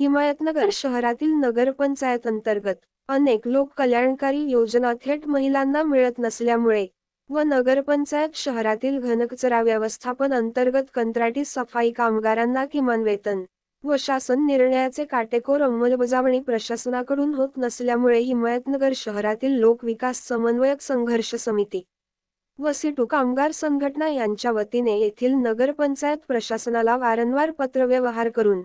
हिमायतनगर शहरातील नगरपंचायत अंतर्गत अनेक लोक कल्याणकारी योजना थेट महिलांना मिळत नसल्यामुळे व नगरपंचायत शहरातील घनकचरा व्यवस्थापन अंतर्गत कंत्राटी सफाई कामगारांना किमान वेतन व शासन निर्णयाचे काटेकोर अंमलबजावणी प्रशासनाकडून होत नसल्यामुळे हिमायतनगर शहरातील लोकविकास समन्वयक संघर्ष समिती व सिटू कामगार संघटना यांच्या वतीने येथील नगरपंचायत प्रशासनाला वारंवार पत्रव्यवहार करून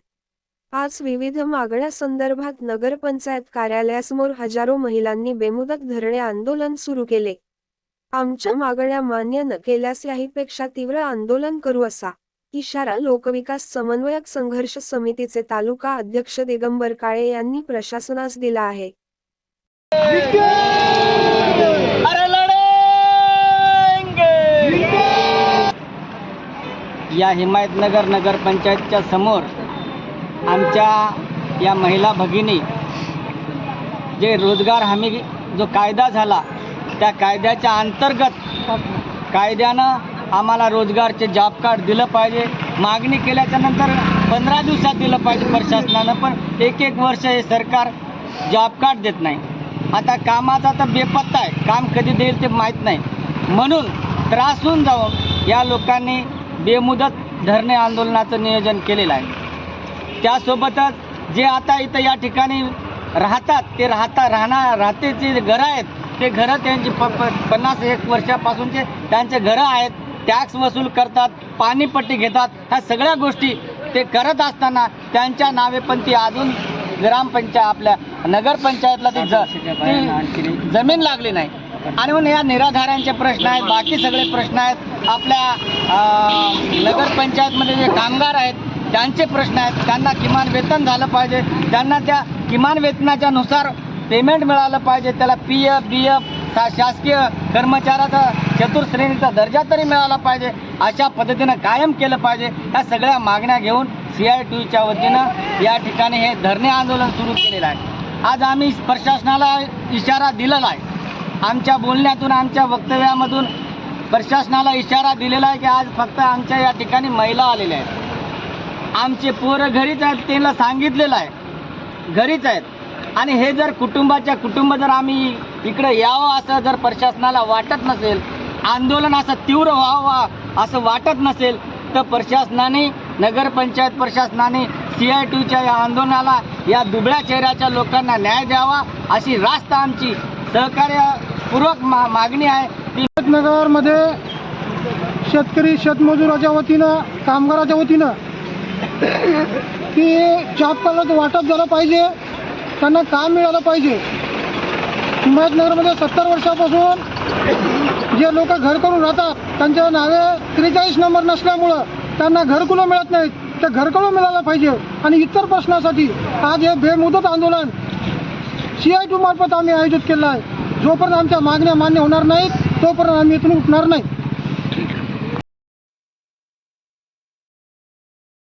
आज विविध मागण्या संदर्भात नगरपंचायत कार्यालयासमोर हजारो महिलांनी बेमुदत धरणे आंदोलन सुरू केले. आमच्या मागण्या मान्य न केल्यास याहीपेक्षा तीव्र आंदोलन करू असा इशारा लोकविकास समन्वयक संघर्ष समितीचे तालुका अध्यक्ष दिगंबर काळे यांनी प्रशासनास दिला आहे. अरे लढेंगे! या हिमायतनगर नगरपंचायतच्या समोर आमच्या या महिला भगिनी जे रोजगार हमी जो कायदा झाला त्या कायद्याच्या अंतर्गत कायद्यानं आम्हाला रोजगारचे जॉब कार्ड दिलं पाहिजे. मागणी केल्याच्यानंतर पंधरा दिवसात दिलं पाहिजे प्रशासनानं पण एक एक वर्ष हे सरकार जॉब कार्ड देत नाही. आता कामाचा तर बेपत्ता आहे. काम कधी देईल ते माहीत नाही. म्हणून त्रासून जाऊन या लोकांनी बेमुदत धरणे आंदोलनाचं नियोजन केलेलं आहे. त्यासोबतच जे आता इथं या ठिकाणी राहतात ते राहता राहणार राहते जे घरं आहेत. ते घरं त्यांची प प पन्नास एक वर्षापासूनचे त्यांचे घरं आहेत. टॅक्स वसूल करतात पाणीपट्टी घेतात. ह्या सगळ्या गोष्टी ते करत असताना त्यांच्या नावे पण ती अजून ग्रामपंचायत आपल्या नगरपंचायतला ती ज जमीन लागली नाही. आणि म्हणून या निराधारांचे प्रश्न आहेत बाकी सगळे प्रश्न आहेत. आपल्या नगरपंचायतमध्ये जे कामगार आहेत त्यांचे प्रश्न आहेत त्यांना किमान वेतन झालं पाहिजे. त्यांना त्या किमान वेतनाच्या नुसार पेमेंट मिळालं पाहिजे. त्याला पी एफ बी एफ शासकीय कर्मचाऱ्याचा चतुर्श्रेणीचा दर्जा तरी मिळाला पाहिजे. अशा पद्धतीनं कायम केलं पाहिजे. या सगळ्या मागण्या घेऊन सी आय टीच्या वतीनं या ठिकाणी हे धरणे आंदोलन सुरू केलेलं आहे. आज आम्ही प्रशासनाला इशारा दिलेला आहे. आमच्या बोलण्यातून आमच्या वक्तव्यामधून प्रशासनाला इशारा दिलेला आहे की आज फक्त आमच्या या ठिकाणी महिला आलेल्या आहेत. आमचे पोरं घरीच आहेत त्यांना सांगितलेलं आहे. घरीच आहेत. आणि हे जर कुटुंबाच्या कुटुंब जर आम्ही इकडं यावं असं जर प्रशासनाला वाटत नसेल आंदोलन असं तीव्र व्हावं असं वाटत नसेल तर प्रशासनाने नगरपंचायत प्रशासनाने सी आय टीच्या या आंदोलनाला या दुबळ्या चेहऱ्याच्या लोकांना न्याय द्यावा अशी रास्त आमची सहकार्यपूर्वक मा मागणी आहे. नगरमध्ये शेतकरी शेतमजुराच्या वतीनं कामगाराच्या वतीनं की जॉब कार्डाचं वाटप झालं पाहिजे त्यांना काम मिळालं पाहिजे. हिमायतनगरमध्ये सत्तर वर्षापासून जे लोक घर करून राहतात त्यांच्या नावे त्रेचाळीस नंबर नसल्यामुळं त्यांना घरकुलं मिळत नाहीत ते घरकुलं मिळालं पाहिजे? आणि इतर प्रश्नासाठी आज हे बेमुदत आंदोलन सी आय टी मार्फत आम्ही आयोजित केलं आहे. जोपर्यंत आमच्या मागण्या मान्य होणार नाहीत तोपर्यंत आम्ही इथून उठणार नाही.